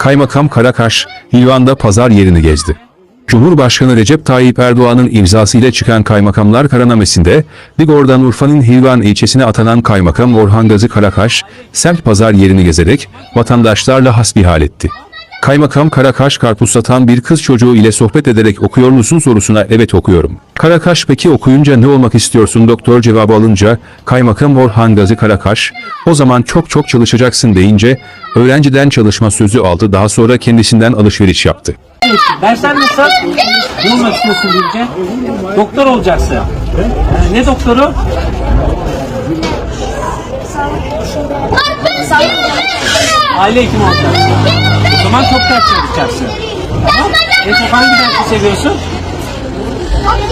Kaymakam Karakaş, Hilvan'da pazar yerini gezdi. Cumhurbaşkanı Recep Tayyip Erdoğan'ın imzasıyla çıkan kaymakamlar karanamesinde, Digor'dan Urfa'nın Hilvan ilçesine atanan kaymakam Orhan Gazi Karakaş, semt pazar yerini gezerek vatandaşlarla hasbihal etti. Kaymakam Karakaş karpuz satan bir kız çocuğu ile sohbet ederek okuyor musun sorusuna evet okuyorum. Karakaş peki okuyunca ne olmak istiyorsun doktor cevabı alınca Kaymakam Orhan Gazi Karakaş o zaman çok çok çalışacaksın deyince öğrenciden çalışma sözü aldı daha sonra kendisinden alışveriş yaptı. Dersler nasıl? Ne olmak istiyorsun Bilge? Doktor olacaksın. Ee, ne doktoru? Aile hekimi olacaksın. Zaman çok ders çalışacaksın. Tamam. En çok hangi dersi seviyorsun?